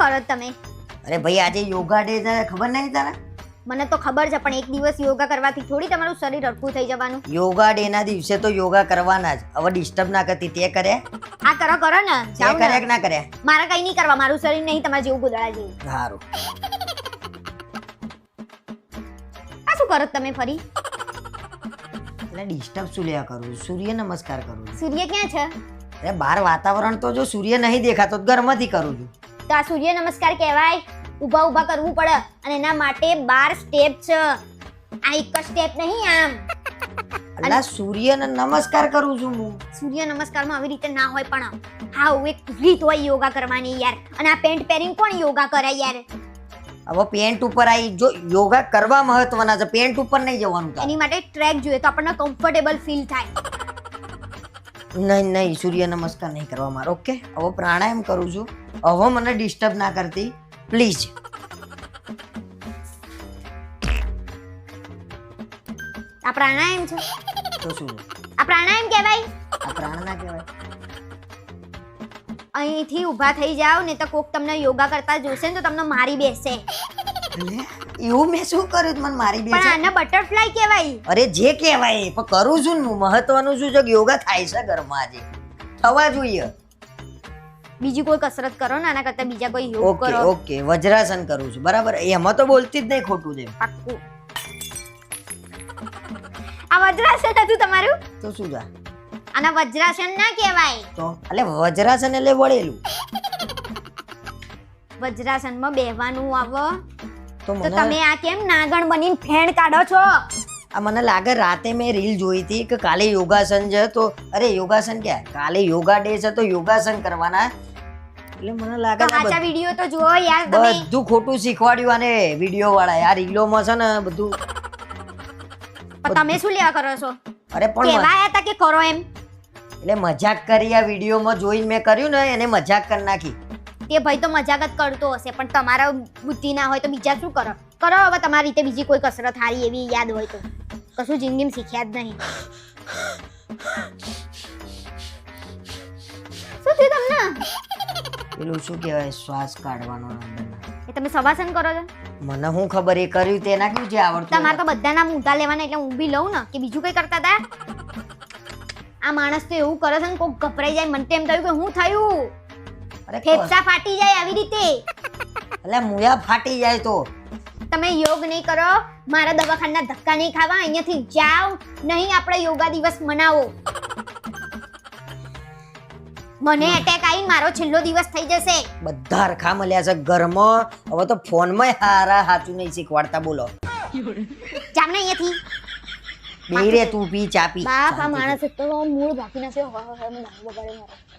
કરો તમે? અરે ભાઈ આજે યોગા ડે છે ખબર નહીં તને? મને તો ખબર છે પણ એક દિવસ યોગા કરવાથી થોડી તમારું શરીર હરખું થઈ જવાનું. યોગા ડે ના દિવસે તો યોગા કરવાના જ. હવે ડિસ્ટર્બ ના કરતી તે કરે? આ કરો કરો ને. તે કરે કે ના કરે? મારા કઈ નહીં કરવા મારું શરીર નહીં તમારા જેવું ગોદડા જેવું. સારું આ શું કરો તમે ફરી? એટલે ડિસ્ટર્બ શું લેવા કરું? સૂર્ય નમસ્કાર કરું સૂર્ય ક્યાં છે? અરે બહાર વાતાવરણ તો જો સૂર્ય નહીં દેખાતો ઘરમાંથી કરું છું. તો આ સૂર્ય નમસ્કાર કહેવાય. ઊભા ઊભા કરવું પડે અને એના માટે બાર સ્ટેપ છે. આ એક જ સ્ટેપ નહીં આમ. અલા સૂર્યને નમસ્કાર કરું છું હું. સૂર્ય નમસ્કારમાં આવી રીતે ના હોય પણ હા એક રીત હોય યોગા કરવાની યાર. અને આ પેન્ટ પહેરીને કોણ યોગા કરે યાર? હવે પેન્ટ ઉપર આવી જો યોગા કરવા મહત્વના છે પેન્ટ ઉપર નહીં જવાનું એની માટે ટ્રેક જોઈએ તો આપણને કમ્ફર્ટેબલ ફીલ થાય. નહીં નહીં સૂર્ય નમસ્કાર નહીં કરવા મારો ઓકે? હવે પ્રાણાયામ કરું છું. હવે મને ડિસ્ટર્બ ના કરતી. પ્લીઝ આ પ્રાણાયામ છે. તો શું? આ પ્રાણાયામ કહેવાય? આ પ્રાણ ના કહેવાય? અહીંથી ઊભા થઈ જાવ ને તો કોક તમને યોગા કરતા જોશે ને તો તમને મારી બેસશે લે, એવું મેં શું કર્યું મને મારી બે પણ આને બટરફ્લાય કહેવાય. અરે જે કહેવાય પણ કરું છું ને હું. મહત્વનું શું છે કે યોગા થાય છે ઘરમાં આજે. થવા જોઈએ. બીજી કોઈ કસરત કરો ને આના કરતા બીજા કોઈ યોગ ઓકે કરો. ઓકે. વજ્રાસન કરું છું. બરાબર? એમાં તો બોલતી જ નહીં ખોટું છે. પાક્કું. આ વજ્રાસન હતું તમારું? તો શું જા? આના વજ્રાસન ના કહેવાય. તો? એટલે વજ્રાસન એટલે વળેલું. વજ્રાસનમાં બેહવાનું આવો. તો તમે આ કેમ નાગણ બનીને ફેણ કાઢો છો? આ મને લાગે રાતે મેં રીલ જોઈ હતી કે કાલે યોગાસન છે તો અરે યોગાસન ક્યાં? કાલે યોગા ડે છે તો યોગાસન કરવાના. એટલે મને લાગે સાચા વીડિયો તો જુઓ યાર તમે. બધું ખોટું શીખવાડ્યું આને વીડિયો વાળા આ રીલોમાં છે ને બધું. તમે શું લેવા કરો છો? અરે પણ મ- કહેવાયા હતા કે કરો એમ? એટલે મજાક કરી આ વિડીયોમાં જોઈને મેં કર્યું ને એને મજાક કરી નાખી. તે ભાઈ તો મજાક જ કરતો હશે પણ તમારા બુદ્ધિ ના હોય તો બીજા શું કરો? કરો હવે તમારી રીતે બીજી કોઈ કસરત હારી એવી યાદ હોય તો. કશું જિંદગીમાં શીખ્યા જ નહીં. શું થયું તમને? પેલું શું કહેવાય શ્વાસ કાઢવાનો એ તમે સવાસન કરો છો? મને શું ખબર એ કર્યું તેના કેવું જે આવડતું તમારે તો બધાના ઊંધા લેવાના એટલે હું બી લઉં ને કે બીજું કઈ કરતા હતા? આ માણસ તો એવું કરે છે ને કોક ગભરાઈ જાય મને તો એમ થયું કે હું થયું. અરે ફેફસા ફાટી જાય આવી રીતે. એટલે મુયા ફાટી જાય તો. તમે યોગ નહીં કરો મારા દવાખાના ધક્કા નહીં ખાવા અહીંયાથી જાઓ નહીં આપણે યોગા દિવસ મનાવો. મને એટેક આવી મારો છેલ્લો દિવસ થઈ જશે. બધા રખા મળ્યા છે ઘરમાં. હવે તો ફોનમાં હારા હાચું નહીં શીખવાડતા બોલો. જામ ને અહીંયાથી. બે રે તું પી ચા પી. બાપ આ માણસ તો મૂળ બાકી નાખ્યો. હવે હવે મને બગાડે મારો.